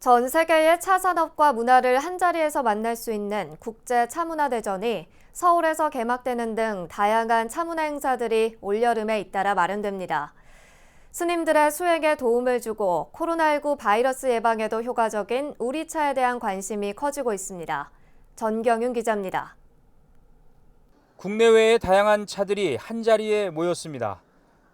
전 세계의 차 산업과 문화를 한자리에서 만날 수 있는 국제 차문화 대전이 서울에서 개막되는 등 다양한 차문화 행사들이 올여름에 잇따라 마련됩니다. 스님들의 수행에 도움을 주고 코로나19 바이러스 예방에도 효과적인 우리 차에 대한 관심이 커지고 있습니다. 전경윤 기자입니다. 국내외의 다양한 차들이 한자리에 모였습니다.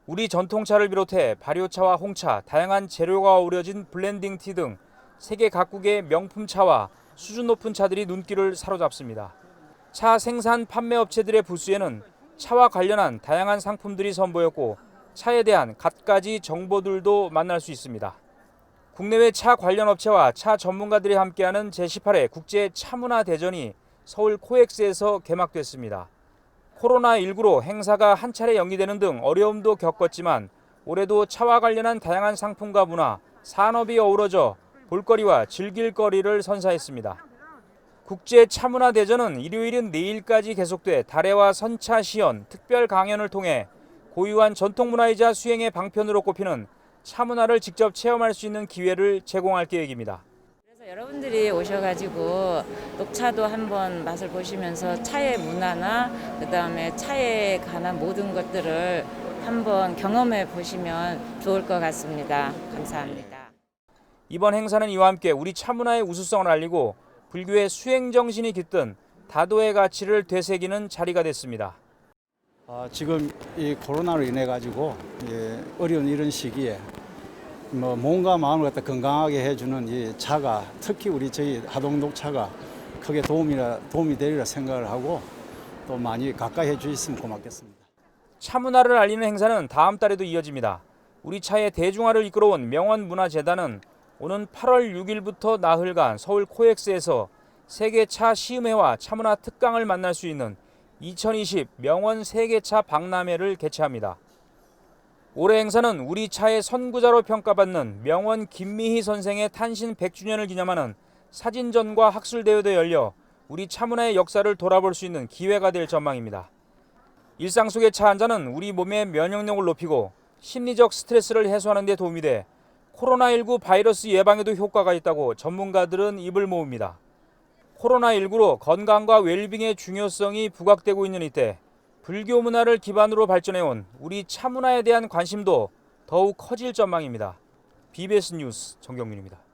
우리 전통차를 비롯해 발효차와 홍차, 다양한 재료가 어우러진 블렌딩 티 등 세계 각국의 명품 차와 수준 높은 차들이 눈길을 사로잡습니다. 차 생산 판매 업체들의 부스에는 차와 관련한 다양한 상품들이 선보였고 차에 대한 갖가지 정보들도 만날 수 있습니다. 국내외 차 관련 업체와 차 전문가들이 함께하는 제18회 국제 차문화 대전이 서울 코엑스에서 개막됐습니다. 코로나19로 행사가 한 차례 연기되는 등 어려움도 겪었지만 올해도 차와 관련한 다양한 상품과 문화, 산업이 어우러져 볼거리와 즐길 거리를 선사했습니다. 국제 차문화 대전은 일요일인 내일까지 계속돼 달해와 선차 시연, 특별 강연을 통해 고유한 전통 문화이자 수행의 방편으로 꼽히는 차문화를 직접 체험할 수 있는 기회를 제공할 계획입니다. 그래서 여러분들이 오셔가지고 녹차도 한번 맛을 보시면서 차의 문화나 그 다음에 차에 관한 모든 것들을 한번 경험해 보시면 좋을 것 같습니다. 감사합니다. 이번 행사는 이와 함께 우리 차문화의 우수성을 알리고 불교의 수행 정신이 깃든 다도의 가치를 되새기는 자리가 됐습니다. 아, 지금 이 코로나로 인해 가지고 예, 어려운 이런 시기에 뭐 몸과 마음을 갖다 건강하게 해주는 이 차가 특히 우리 저희 하동독 차가 크게 도움이라 도움이 되리라 생각을 하고 또 많이 가까이 해주셨으면 고맙겠습니다. 차문화를 알리는 행사는 다음 달에도 이어집니다. 우리 차의 대중화를 이끌어온 명원문화재단은 오는 8월 6일부터 나흘간 서울 코엑스에서 세계 차 시음회와 차문화 특강을 만날 수 있는 2020 명원 세계차 박람회를 개최합니다. 올해 행사는 우리 차의 선구자로 평가받는 명원 김미희 선생의 탄신 100주년을 기념하는 사진전과 학술대회도 열려 우리 차문화의 역사를 돌아볼 수 있는 기회가 될 전망입니다. 일상 속의 차 한 잔은 우리 몸의 면역력을 높이고 심리적 스트레스를 해소하는 데 도움이 돼 코로나19 바이러스 예방에도 효과가 있다고 전문가들은 입을 모읍니다. 코로나19로 건강과 웰빙의 중요성이 부각되고 있는 이때 불교 문화를 기반으로 발전해온 우리 차 문화에 대한 관심도 더욱 커질 전망입니다. BBS 뉴스 정경민입니다.